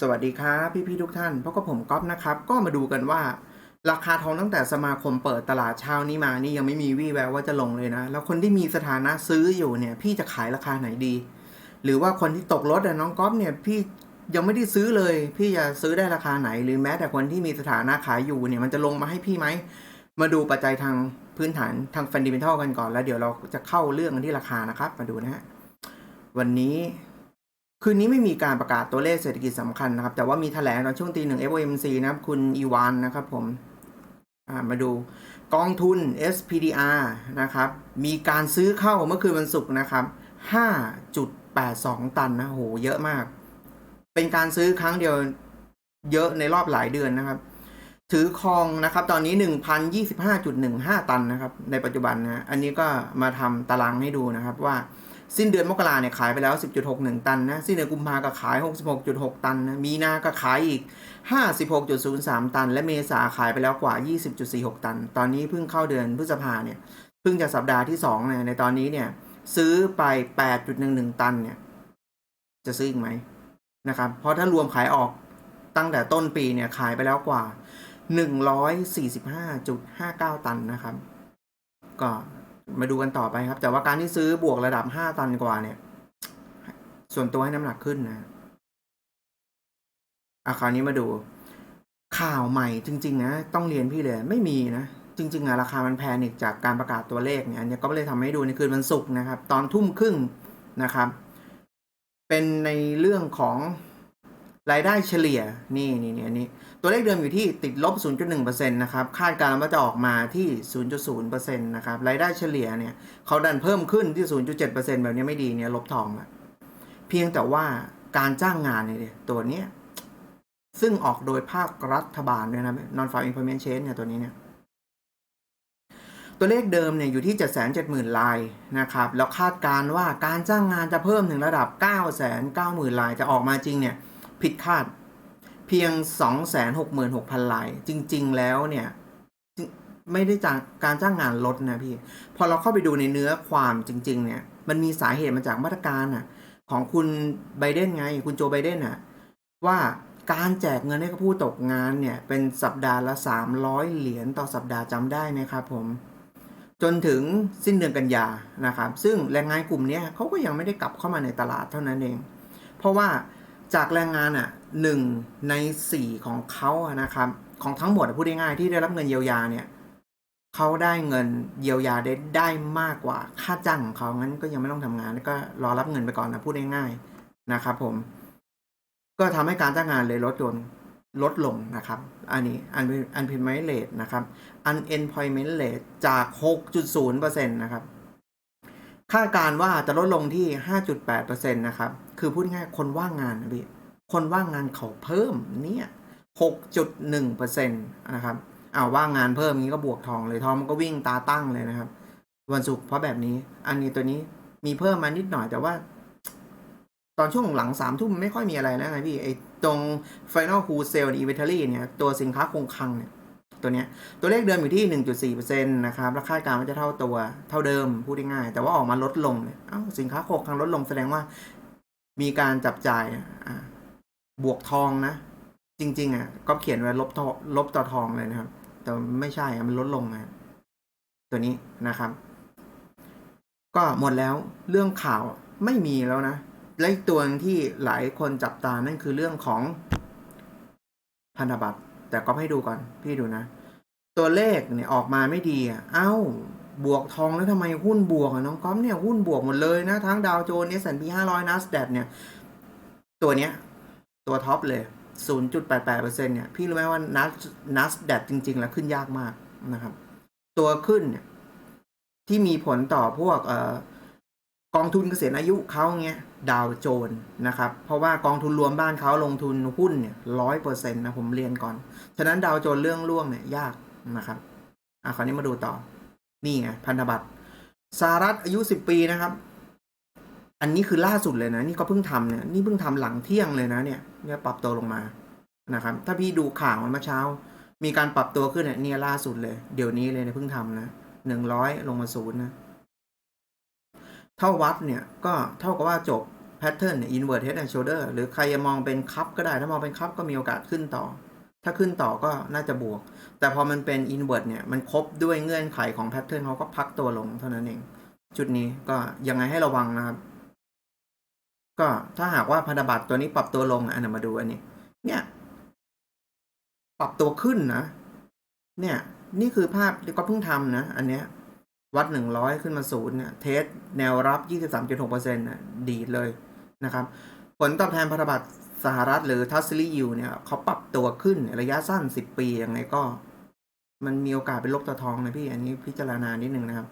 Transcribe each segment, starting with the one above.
สวัสดีครับพี่พี่ๆทุกท่านพบกับผมก๊อฟนะครับ ก็มาดูกันว่า ราคาทองตั้งแต่สมาคมเปิดตลาดเช้านี้มานี่ยังไม่มีวี่แววว่าจะลงเลยนะ แล้วคนที่มีสถานะซื้ออยู่เนี่ย พี่จะขายราคาไหนดี หรือว่าคนที่ตกรถอน้องก๊อฟเนี่ยพี่ยังไม่ได้ซื้อเลย พี่จะซื้อได้ราคาไหน หรือแม้แต่คนที่มีสถานะขายอยู่เนี่ยมันจะลงมาให้พี่ไหมมาดูปัจจัยทางพื้นฐานทางฟันดิเมนทัลกันก่อนแล้วเดี๋ยวเราจะเข้าเรื่องที่ราคานะครับ มาดูนะฮะวันนี้ คืนนี้ไม่มีการประกาศตัวเลขเศรษฐกิจสำคัญนะครับ แต่ว่ามีแถลงตอนช่วงตีหนึ่ง FOMC นะครับ คุณอีวานนะครับผมมาดูกองทุน SPDR นะครับ มีการซื้อเข้าเมื่อคืนวันศุกร์นะครับ 5.82 ตันนะโหเยอะมาก เป็นการซื้อครั้งเดียวเยอะในรอบหลายเดือนนะครับ ถือครองนะครับ ตอนนี้ 1,025.15 ตันนะครับ ในปัจจุบันนะ อันนี้ก็มาทำตารางให้ดูนะครับว่า สิ้นเดือนมกราเนี่ยขายไปแล้ว 10.61 ตันนะ สิ้นเดือนกุมภาก็ขาย 66.6 ตันนะ มีนาก็ขายอีก 56.03 ตัน และเมษาขายไปแล้วกว่า 20.46 ตัน ตอนนี้เพิ่งเข้าเดือนพฤษภาเนี่ย เพิ่งจะสัปดาห์ที่2เนี่ย ในตอนนี้เนี่ย ซื้อไป 8.11 ตันเนี่ย จะซื้ออีกไหมนะครับ เพราะถ้ารวมขายออกตั้งแต่ต้นปีเนี่ยขายไปแล้วกว่า 145.59 ตันนะครับ ก็ มาดูกันต่อไปครับ แต่ว่าการที่ซื้อบวกระดับ5ตันกว่าเนี่ย ส่วนตัวให้น้ำหนักขึ้นนะอะคราวนี้มาดู ข่าวใหม่จริง ๆ นะ ต้องเรียนพี่เลยไม่มีนะ จริง ๆอะราคามันแพนิกจากการประกาศตัวเลขเนี่ยอันนี้ก็เลยทำให้ดูในคืนวันศุกร์นะครับ ตอนทุ่มครึ่งนะครับ เป็นในเรื่องของ รายได้เฉลี่ยนี่นี่นี่อันนี้ ตัวเลขเดิมอยู่ที่ติดลบ 0.1%นะครับ คาดการณ์ว่าจะออกมาที่ 0.0%นะครับ รายได้เฉลี่ยเนี่ยเขาดันเพิ่มขึ้นที่ 0.7%แบบนี้ไม่ดีเนี่ยลบทองละเพียงแต่ว่าการจ้างงานเนี่ยตัวเนี้ยซึ่งออกโดยภาครัฐบาลด้วยนะ non farm employment change เนี่ยตัวนี้เนี่ยตัวเลขเดิมเนี่ยอยู่ที่ 770,000รายนะครับ แล้วคาดการณ์ว่าการจ้างงานจะเพิ่มถึงระดับ 990,000รายจะออกมาจริงเนี่ย ผิดคาด เพียง 266,000 ลาย จริง ๆ แล้วเนี่ยไม่ได้จากการจ้างงานลดนะพี่ พอเราเข้าไปดูในเนื้อความจริง ๆ เนี่ย มันมีสาเหตุมาจากมาตรการน่ะ ของคุณไบเดนไง คุณโจไบเดนน่ะ ว่าการแจกเงินให้กับผู้ตกงานเนี่ย เป็นสัปดาห์ละ 300 เหรียญต่อสัปดาห์จำได้ไหมครับผม จนถึงสิ้นเดือนกันยานะครับ ซึ่งแรงงานกลุ่มนี้เขาก็ยังไม่ได้กลับเข้ามาในตลาดเท่านั้นเอง เพราะว่า จากแรงงานอะหนึ่งในสี่ของเขาอะนะครับ ของทั้งหมดพูดง่ายๆที่ได้รับเงินเยียวยาเนี่ยเขาได้เงินเยียวยาได้ได้มากกว่าค่าจ้างของเขางั้นก็ยังไม่ต้องทำงานแล้วก็รอรับเงินไปก่อนนะพูดง่ายๆนะครับ ผม ก็ทำให้การจ้างงานเลยลดลงลดลงนะครับ อันนี้ unemployment rate นะครับ unemployment rate จาก 6.0%นะครับ คาดการว่าจะลดลงที่ 5.8%นะครับ คือพูดง่ายคนว่างงานนะพี่ คนว่างงานเขาเพิ่มเนี่ย 6.1%นะครับอาว่างงานเพิ่มงี้ก็บวกทองเลยทองมันก็วิ่งตาตั้งเลยนะครับ วันศุกร์เพราะแบบนี้ อันนี้ตัวนี้มีเพิ่มมานิดหน่อยแต่ว่า ตอนช่วงหลังสามทุ่มไม่ค่อยมีอะไรแล้วไงพี่ไอ้ตรง final wholesale inventory เนี่ย ตัวสินค้าคงคลังเนี่ย ตัวเนี้ยตัวเลขเดิมอยู่ที่ 1.4%นะครับและคาการณ์ว่าจะเท่าตัวเท่าเดิมพูดง่ายๆแต่ว่าออกมาลดลงเนี่ยเอ้าสินค้าโคงคลังลดลงแสดงว่า มีการจับจ่ายบวกทองนะ จริง ๆ อะ ก็เขียนไว้ลบทอลบต่อทองเลยนะครับ แต่ไม่ใช่อะมันลดลงนะตัวนี้นะครับ ก็หมดแล้วเรื่องข่าวไม่มีแล้วนะและอีกตัวงที่หลายคนจับตานั่นคือเรื่องของพันธบัตร แต่ก็ให้ดูก่อน พี่ดูนะ ตัวเลขเนี่ยออกมาไม่ดีอะเอ้า บวกทองแล้วทำไมหุ้นบวกอะน้องก๊อฟเนี่ยหุ้นบวกหมดเลยนะ ทั้งดาวโจนส์ S&P 500 NASDAQ เนี่ย ตัวเนี้ย ตัวท็อปเลย0.88%เปอร์เซ็นเนี่ย พี่รู้ไหมว่า NASDAQ จริง ๆ แล้วขึ้นยากมากนะครับ ตัวขึ้นเนี่ยที่มีผลต่อพวกเอ่อ กองทุนเกษียณอายุเขาเงี้ยดาวโจนนะครับ เพราะว่ากองทุนรวมบ้านเขาลงทุนหุ้นเนี่ยร้อยเปอร์เซ็นต์นะผมเรียนก่อน ฉะนั้นดาวโจนเรื่องล่วงเนี่ยยากนะครับอะคราวนี้มาดูต่อ นี่ไงพันธบัตรสหรัฐอายุสิบปีนะครับ อันนี้คือล่าสุดเลยนะ นี่ก็เพิ่งทำเนี่ยนี่เพิ่งทำหลังเที่ยงเลยนะเนี่ยเนี่ยปรับตัวลงมานะครับ ถ้าพี่ดูข่าวมันเมื่อเช้า มีการปรับตัวขึ้นเนี่ยเนี่ยล่าสุดเลย เดี๋ยวนี้เลยเนี่ยเพิ่งทำนะหนึ่งร้อยลงมาศูนย์นะ เท่าวัดเนี่ยก็เท่ากับว่าจบแพทเทิร์นเนี่ย invert head and shoulder หรือใครจะมองเป็นคัพก็ได้ ถ้ามองเป็นคัพก็มีโอกาสขึ้นต่อ ถ้าขึ้นต่อก็น่าจะบวก แต่พอมันเป็น invert เนี่ย มันครบด้วยเงื่อนไขของแพทเทิร์นเขาก็พักตัวลงเท่านั้นเอง จุดนี้ก็ยังไงให้ระวังนะครับ ก็ถ้าหากว่าพันธบัตรตัวนี้ปรับตัวลงอันนนมาดูอันนี้ เนี่ย ปรับตัวขึ้นนะ เนี่ย นี่คือภาพที่ก็เพิ่งทำนะ อันเนี้ย วัดหนึ่งร้อยขึ้นมาศูนย์เนี่ยเทสแนวรับยี่สิบสามจุดหกเปอร์เซ็นต์่ะดีดเลยนะครับ ผลตอบแทนพันธบัตรสหรัฐหรือทัสซิลียูเนี่ยเขาปรับตัวขึ้นระยะสั้นสิบปียังไงก็ มันมีโอกาสเป็นลบตะทองนะพี่ อันนี้พิจารณานิดนึงนะครับ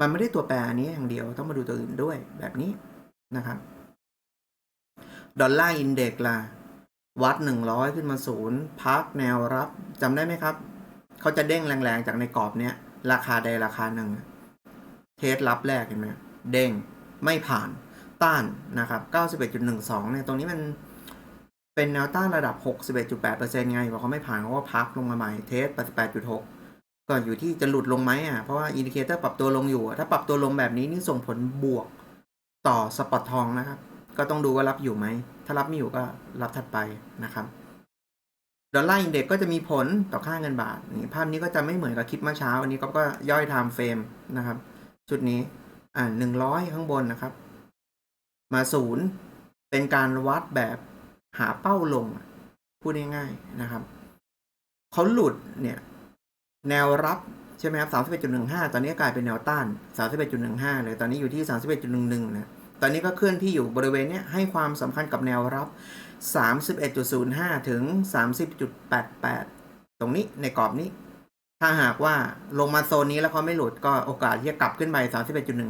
มันไม่ได้ตัวแปรอันนี้อย่างเดียวต้องมาดูตัวอื่นด้วยแบบนี้นะครับดอลลาร์อินเด็กซ์ล่ะ วัดหนึ่งร้อยขึ้นมาศูนย์พักแนวรับจำได้ไหมครับ เขาจะเด้งแรงๆจากในกรอบเนี้ย ราคาใดราคาหนึ่ง เทสรับแรกเห็นไหมเด้งไม่ผ่านต้านนะครับ 91.12 เนี่ย ตรงนี้มันเป็นแนวต้านระดับ 61.8%ไงบอกเขาไม่ผ่านเขาก็พักลงมาใหม่ เทส 88.6 ก็อยู่ที่จะหลุดลงไหมอะ เพราะว่าอินดิเคเตอร์ปรับตัวลงอยู่ ถ้าปรับตัวลงแบบนี้นี่ส่งผลบวกต่อสปอตทองนะครับ ก็ต้องดูว่ารับอยู่ไหม ถ้ารับไม่อยู่ก็รับถัดไปนะครับ ดอลลาร์อินเด็กก็จะมีผลต่อค่าเงินบาทนี่ภาพนี้ก็จะไม่เหมือนกับคลิปเมื่อเช้า อันนี้ก็ก็ย่อยไทม์เฟรมนะครับ ชุดนี้อ่าหนึ่งร้อยข้างบนนะครับ มาศูนย์เป็นการวัดแบบหาเป้าลง พูดง่ายๆนะครับเขาหลุดเนี่ยแนวรับใช่ไหมครับสามสิบเอ็ดจุดหนึ่งห้าตอนนี้กลายเป็นแนวต้านสามสิบเอ็ดจุดหนึ่งห้าเลย ตอนนี้อยู่ที่สามสิบเอ็ดจุดหนึ่งหนึ่งนะ ตอนนี้ก็เคลื่อนที่อยู่บริเวณนี้ให้ความสำคัญกับแนวรับ 31.05 ถึง 30.88 ตรงนี้ในกรอบนี้ ถ้าหากว่าลงมาโซนนี้แล้วเขาไม่หลุดก็โอกาสที่จะกลับขึ้นไป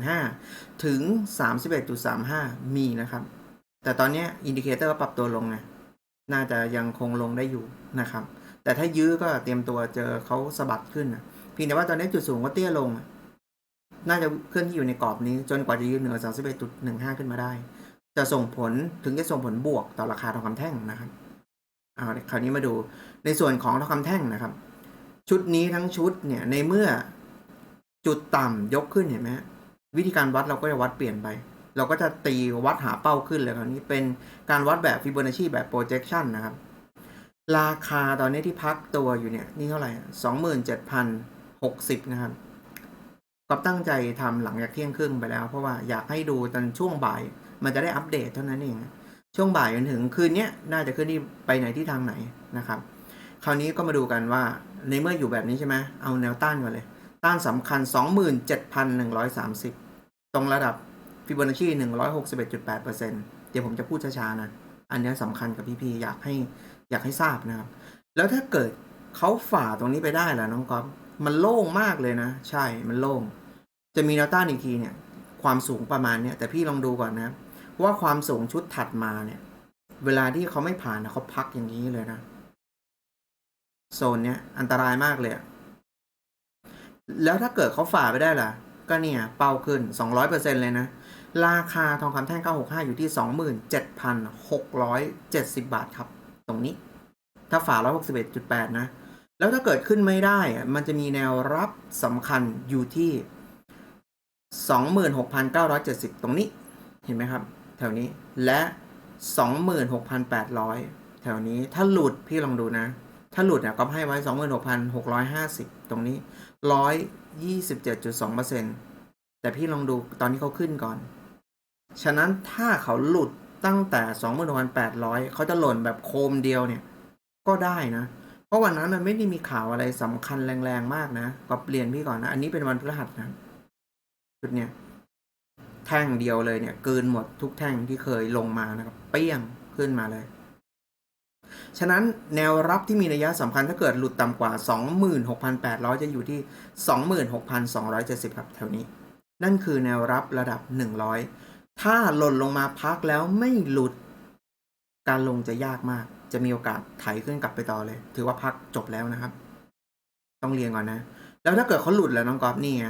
31.15 ถึง 31.35 มีนะครับ แต่ตอนนี้อินดิเคเตอร์ปรับตัวลงไงน่าจะยังคงลงได้อยู่นะครับ แต่ถ้ายื้อก็เตรียมตัวเจอเขาสะบัดขึ้นนะเพียงแต่ว่าตอนนี้จุดสูงก็เตี้ยลง น่าจะเคลื่อนที่อยู่ในกรอบนี้ จนกว่าจะยืนเหนือ 31.15 ขึ้นมาได้ จะส่งผลถึงจะส่งผลบวกต่อราคาทองคำแท่งนะครับเอาคราวนี้มาดูในส่วนของทองคำแท่งนะครับ ชุดนี้ทั้งชุดเนี่ยในเมื่อจุดต่ำยกขึ้นเห็นไหมวิธีการวัดเราก็จะวัดเปลี่ยนไป เราก็จะตีวัดหาเป้าขึ้นเลยคราวนี้เป็นการวัดแบบฟิโบนัชชีแบบ projection นะครับ ราคาตอนนี้ที่พักตัวอยู่เนี่ยนี่เท่าไหร่สองหมื่นเจ็ดพันหกสิบนะครับก็ตั้งใจทำหลังจากเที่ยงครึ่งไปแล้ว เพราะว่าอยากให้ดูตอนช่วงบ่าย มันจะได้อัปเดตเท่านั้นเอง ช่วงบ่ายจนถึงคืนนี้น่าจะขึ้นที่ไปไหนที่ทางไหนนะครับ คราวนี้ก็มาดูกันว่าในเมื่ออยู่แบบนี้ใช่ไหมเอาแนวต้านก่อนเลย ต้านสำคัญ 27,130 ตรงระดับฟิโบนัชชี161.8%เดี๋ยวผมจะพูดช้าๆนะ อันนี้สำคัญกับพี่ๆอยากให้อยากให้ทราบนะครับ แล้วถ้าเกิดเขาฝ่าตรงนี้ไปได้ล่ะน้องก๊อฟมันโล่งมากเลยนะ ใช่มันโล่ง จะมีแนวต้านอีกทีเนี่ย ความสูงประมาณเนี้ยแต่พี่ลองดูก่อนนะ ว่าความสูงชุดถัดมาเนี่ย เวลาที่เขาไม่ผ่านนะเขาพักอย่างนี้เลยนะโซนเนี้ยอันตรายมากเลยอะแล้วถ้าเกิดเขาฝ่าไปได้ล่ะ ก็เนี่ย เป้าขึ้น 200%เลยนะ ราคาทองคำแท่ง 965 อยู่ที่ 27,670 บาทครับ ตรงนี้ ถ้าฝ่า 161.8 นะ แล้วถ้าเกิดขึ้นไม่ได้อะมันจะมีแนวรับสำคัญอยู่ที่ 26,970 ตรงนี้เห็นไหมครับ แถวนี้และ 26,800 แถวนี้ถ้าหลุดพี่ลองดูนะ ถ้าหลุดเนี่ยก็ให้ไว้ 26,650 ตรงนี้ 127.2%แต่พี่ลองดูตอนนี้เขาขึ้นก่อน ฉะนั้นถ้าเขาหลุดตั้งแต่ 26,800 เขาจะหล่นแบบโคมเดียวเนี่ย ก็ได้นะ เพราะวันนั้นมันไม่ได้มีข่าวอะไรสำคัญแรงๆมากนะ ก็เปลี่ยนพี่ก่อนนะ อันนี้เป็นวันพฤหัสนะชุดเนี้ย แท่งเดียวเลยเนี่ยเกินหมดทุกแท่งที่เคยลงมานะครับ เปี้ยงขึ้นมาเลย ฉะนั้นแนวรับที่มีนัยสำคัญถ้าเกิดหลุดต่ำกว่า 26,800 จะอยู่ที่ 26,270 ครับแถวนี้ นั่นคือแนวรับระดับ 100 ถ้าหล่นลงมาพักแล้วไม่หลุด การลงจะยากมาก จะมีโอกาสไถขึ้นกลับไปต่อเลย ถือว่าพักจบแล้วนะครับ ต้องเรียงก่อนนะ แล้วถ้าเกิดเขาหลุดแล้วน้องกอล์ฟนี่ไง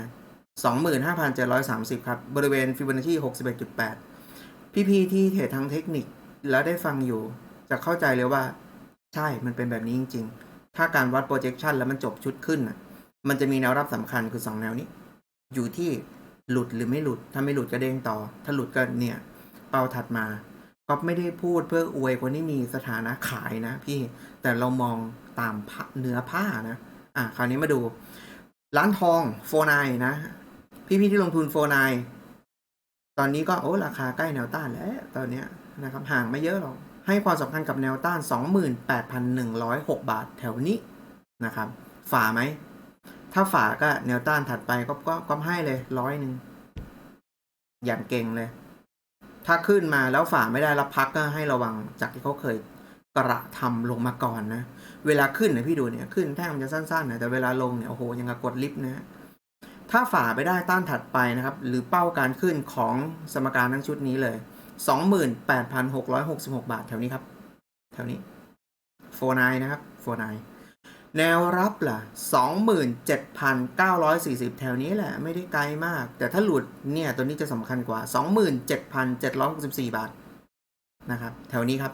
25,730 ครับ บริเวณฟิโบนัชชี61.8 พี่ๆที่เทรดทางเทคนิคแล้วได้ฟังอยู่ จะเข้าใจเลยว่า ใช่มันเป็นแบบนี้จริง ๆ ถ้าการวัด projection แล้วมันจบชุดขึ้น มันจะมีแนวรับสำคัญคือ 2 แนวนี้ อยู่ที่หลุดหรือไม่หลุด ถ้าไม่หลุดก็เด้งต่อ ถ้าหลุดก็เนี่ย เป้าถัดมาก็ไม่ได้พูดเพื่ออวยคนที่มีสถานะขายนะ พี่แต่เรามองตามผ้าเนื้อผ้านะ อะคราวนี้มาดู ร้านทองโฟนายนะ พี่ๆที่ลงทุนโฟนายตอนนี้ก็โอ้ราคาใกล้แนวต้านแล้วตอนเนี้ยนะครับห่างไม่เยอะหรอก ให้ความสำคัญกับแนวต้าน 28,106 บาทแถวนี้นะครับ ฝ่าไหม ถ้าฝ่าก็แนวต้านถัดไปก็ก็ก็ให้เลยร้อยหนึ่งอย่างเก่งเลย ถ้าขึ้นมาแล้วฝ่าไม่ได้แล้วพักก็ให้ระวังจากที่เขาเคยกระทำลงมาก่อนนะ เวลาขึ้นเนี่ยพี่ดูเนี่ยขึ้นแท่งมันจะสั้นๆนะแต่เวลาลงเนี่ยโอ้โหยังกับกดลิฟต์นะ ถ้าฝ่าไปได้ต้านถัดไปนะครับ หรือเป้าการขึ้นของสมการทั้งชุดนี้เลย 28,666 บาทแถวนี้ครับ แถวนี้โฟนายนะครับโฟนายแนวรับล่ะ 27,940 แถวนี้แหละ ไม่ได้ไกลมาก แต่ถ้าหลุดเนี่ยตัวนี้จะสำคัญกว่า 27,764 บาทนะครับ แถวนี้ครับ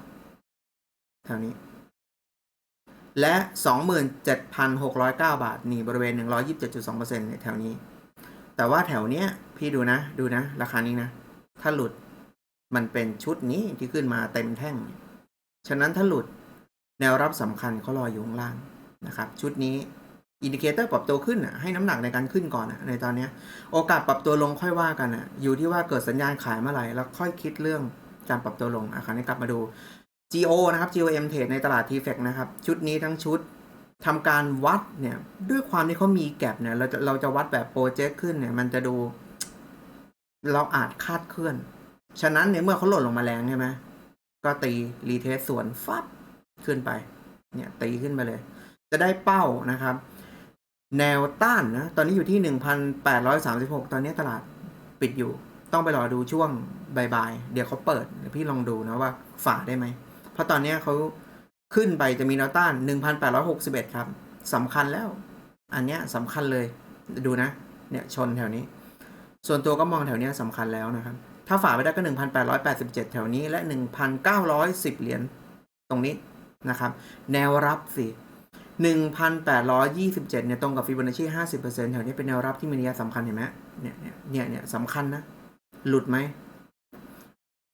แถวนี้ และ 27,609 บาท นี่บริเวณ 127.2%เนี่ยแถวนี้ แต่ว่าแถวเนี้ย พี่ดูนะ ดูนะ ราคานี้นะ ถ้าหลุดมันเป็นชุดนี้ที่ขึ้นมาเต็มแท่ง ฉะนั้นถ้าหลุดแนวรับสำคัญเขารออยู่ข้างล่างนะครับ ชุดนี้อินดิเคเตอร์ปรับตัวขึ้นอะให้น้ำหนักในการขึ้นก่อนอะในตอนนี้ โอกาสปรับตัวลงค่อยว่ากันอะอยู่ที่ว่าเกิดสัญญาณขายเมื่อไหร่แล้วค่อยคิดเรื่องการปรับตัวลงอะคราวนี้กลับมาดู GO นะครับ GOM Trade ในตลาด TFX นะครับ ชุดนี้ทั้งชุดทำการวัดเนี่ยด้วยความที่เขามีแก็บเนี่ยเราจะเราจะวัดแบบโปรเจกต์ขึ้นเนี่ยมันจะดู เราอาจคาดเคลื่อน ฉะนั้นเนี่ยเมื่อเขาหล่นลงมาแรงใช่ไหมก็ตีรีเทสส่วนฟับขึ้นไป เนี่ยตีขึ้นไปเลย จะได้เป้านะครับ แนวต้านนะตอนนี้อยู่ที่ 1,836 ตอนนี้ตลาดปิดอยู่ ต้องไปรอดูช่วงบ่ายๆเดี๋ยวเขาเปิดเดี๋ยวพี่ลองดูนะว่าฝ่าได้ไหม เพราะตอนนี้เขาขึ้นไปจะมีแนวต้าน 1,861 ครับสำคัญแล้ว อันเนี้ยสำคัญเลยดูนะ เนี่ยชนแถวนี้ ส่วนตัวก็มองแถวนี้สำคัญแล้วนะครับ ถ้าฝ่าไปได้ก็ 1,887 แถวนี้และ 1,910 เหรียญตรงนี้นะครับ แนวรับสิ1,827 เนี่ยตรงกับฟิโบนัชชี50%แถวนี้เป็นแนวรับที่มีนัยสำคัญเห็นไหมเนี่ยเนี่ยเนี่ยเนี่ยสำคัญนะ หลุดไหม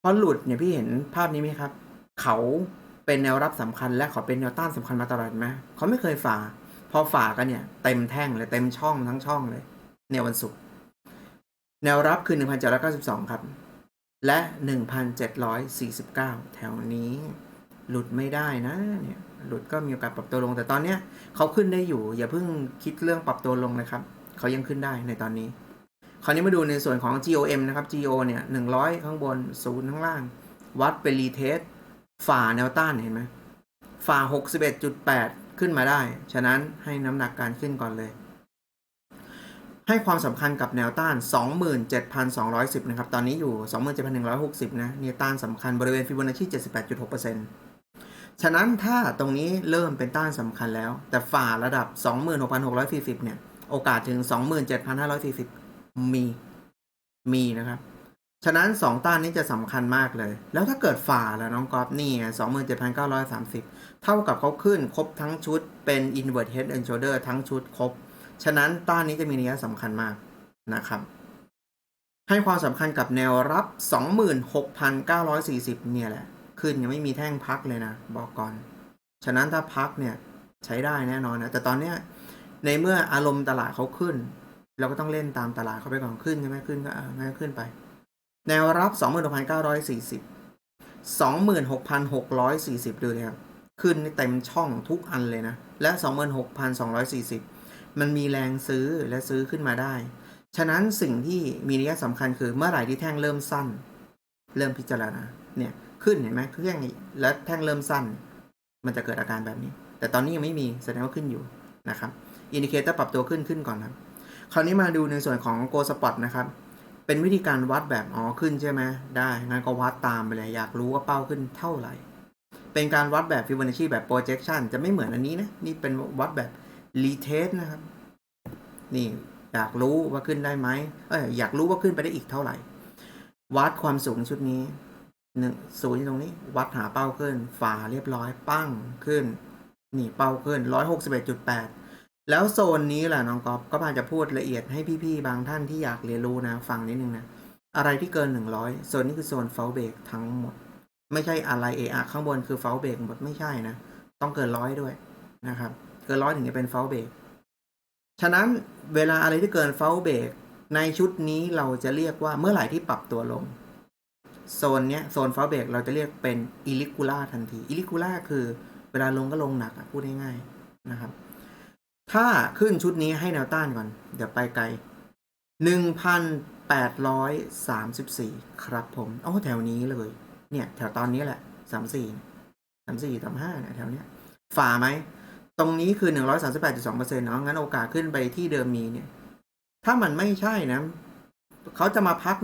พอหลุดเนี่ยพี่เห็นภาพนี้ไหมครับ เขาเป็นแนวรับสำคัญ และเขาเป็นแนวต้านสำคัญมาตลอดไหมเขาไม่เคยฝ่า พอฝ่ากันเนี่ย เต็มแท่งเลยเต็มช่องทั้งช่องเลย ในวันศุกร์แนวรับคือ 1,792 ครับ และ 1,749 แถวนี้หลุดไม่ได้นะเนี่ยหลุดก็มีโอกาสปรับตัวลง แต่ตอนเนี้ยเขาขึ้นได้อยู่ อย่าเพิ่งคิดเรื่องปรับตัวลงเลยครับเขายังขึ้นได้ในตอนนี้ คราวนี้มาดูในส่วนของ GOM นะครับ GO เนี่ย100 ข้างบน 0 ข้างล่าง วัดเป็นรีเทส ฝ่าแนวต้านเห็นไหมฝ่า 61.8 ขึ้นมาได้ ฉะนั้นให้น้ำหนักการขึ้นก่อนเลย ให้ความสำคัญกับแนวต้าน 27,210 นะครับ ตอนนี้อยู่ 27,160 นะเนี่ยต้านสำคัญบริเวณฟิโบนัชชี78.6%ฉะนั้นถ้าตรงนี้เริ่มเป็นต้านสำคัญแล้ว แต่ฝ่าระดับ 26,640 เนี่ย โอกาสถึง 27,540 มี มีนะครับ ฉะนั้น 2 ต้านนี้จะสำคัญมากเลย แล้วถ้าเกิดฝ่าแล้วน้องกอล์ฟนี่ไง27,930เท่ากับเขาขึ้นครบทั้งชุดเป็น invert head and shoulder ทั้งชุดครบ ฉะนั้นต้านนี้จะมีนัยสำคัญมากนะครับ ให้ความสำคัญกับแนวรับ 26,940 เนี่ยแหละ ขึ้นยังไม่มีแท่งพักเลยนะ บอกก่อน ฉะนั้นถ้าพักเนี่ยใช้ได้แน่นอนนะ แต่ตอนเนี้ยในเมื่ออารมณ์ตลาดเขาขึ้น เราก็ต้องเล่นตามตลาดเขาไปก่อนขึ้นใช่ไหมขึ้นก็อองั้นก็ขึ้นไป แนวรับ 26,940 26,640 ดูเลยครับ ขึ้นเต็มช่องทุกอันเลยนะ และ 26,240 มันมีแรงซื้อและซื้อขึ้นมาได้ ฉะนั้นสิ่งที่มีนัยสำคัญคือเมื่อไหร่ที่แท่งเริ่มสั้น เริ่มพิจารณา เนี่ยขึ้นเห็นไหมเครื่องนี้แล้วแท่งเริ่มสั้น มันจะเกิดอาการแบบนี้ แต่ตอนนี้ยังไม่มีแสดงว่าขึ้นอยู่นะครับ อินดิเคเตอร์ปรับตัวขึ้นขึ้นก่อนครับ คราวนี้มาดูในส่วนของ Go Spot นะครับ เป็นวิธีการวัดแบบอ๋อขึ้นใช่ไหมได้งั้นก็วัดตามไปเลยอยากรู้ว่าเป้าขึ้นเท่าไหร่ เป็นการวัดแบบ Fibonacci แบบ projection จะไม่เหมือนอันนี้นะนี่เป็นวัดแบบ retest นะครับ นี่อยากรู้ว่าขึ้นได้ไหมเอออยากรู้ว่าขึ้นไปได้อีกเท่าไหร่ วัดความสูงชุดนี้หนึ่งศูนย์ตรงนี้ วัดหาเป้าขึ้น ฝาเรียบร้อยปั้งขึ้น นี่เป้าขึ้นร้อยหกสิบเอ็ดจุดแปด แล้วโซนนี้แหละน้องก๊อฟก็พาจะพูดละเอียดให้พี่ๆบางท่านที่อยากเรียนรู้นะ ฟังนิดนึงนะ อะไรที่เกิน 100 โซนนี้คือโซนเฟลเบรกทั้งหมด ไม่ใช่อะไรเอะอะข้างบนคือเฟลเบรกหมดไม่ใช่นะ ต้องเกินร้อยด้วยนะครับ เกินร้อยถึงจะเป็นเฟลเบรกฉะนั้นเวลาอะไรที่เกินเฟลเบรกในชุดนี้เราจะเรียกว่าเมื่อไหร่ที่ปรับตัวลง โซนเนี้ยโซนเฟลเบรกเราจะเรียกเป็นอิลิคูล่าทันทีอิลิคูล่าคือเวลาลงก็ลงหนักอะพูดง่ายๆนะครับ ถ้าขึ้นชุดนี้ให้แนวต้านก่อน เดี๋ยวไปไกล 1,834 ครับผม โอ้แถวนี้เลย เนี่ย แถวตอนนี้แหละ 34 34 35เนี่ยแถวเนี้ยฝ่าไหม ตรงนี้คือ 138.2%เนาะงั้นโอกาสขึ้นไปที่เดิมมีเนี่ย ถ้ามันไม่ใช่นะ เขาจะมาพัก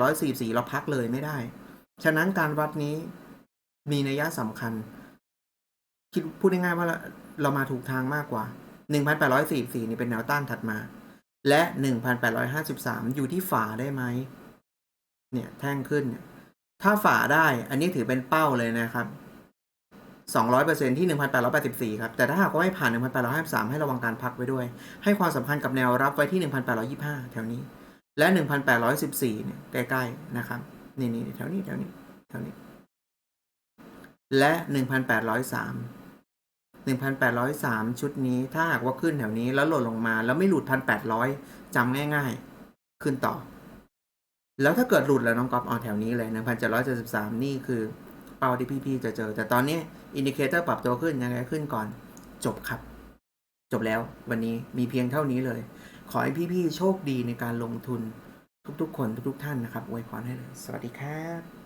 1,844 เราพักเลยไม่ได้ ฉะนั้นการวัดนี้มีนัยสำคัญ คิดพูดง่ายๆว่าเราเรามาถูกทางมากกว่า 1,844นี่เป็นแนวต้านถัดมา และ 1,853 อยู่ที่ฝาได้ไหม เนี่ยแท่งขึ้นเนี่ยถ้าฝาได้ อันนี้ถือเป็นเป้าเลยนะครับ 200%ที่ 1,884 ครับ แต่ถ้าหากว่าไม่ผ่าน 1,853 ให้ระวังการพักไว้ด้วย ให้ความสำคัญกับแนวรับไว้ที่ 1,825 แถวนี้ และ 1,814 เนี่ยใกล้ๆนะครับ นี่นี่แถวนี้แถวนี้แถวนี้ และ 1,803 1,803 ชุดนี้ ถ้าหากว่าขึ้นแถวนี้แล้วหล่นลงมา แล้วไม่หลุด 1,800จำง่ายๆ ขึ้นต่อ แล้วถ้าเกิดหลุดแล้วน้องก๊อฟเอาแถวนี้เลย 1,773 นี่คือเป้าที่พี่ๆจะเจอ แต่ตอนนี้อินดิเคเตอร์ปรับตัวขึ้นยังไงขึ้นก่อน จบครับ จบแล้ววันนี้มีเพียงเท่านี้เลย ขอให้พี่ๆโชคดีในการลงทุนทุกๆ คนทุกๆท่านนะครับอวยพรให้เลย สวัสดีครับ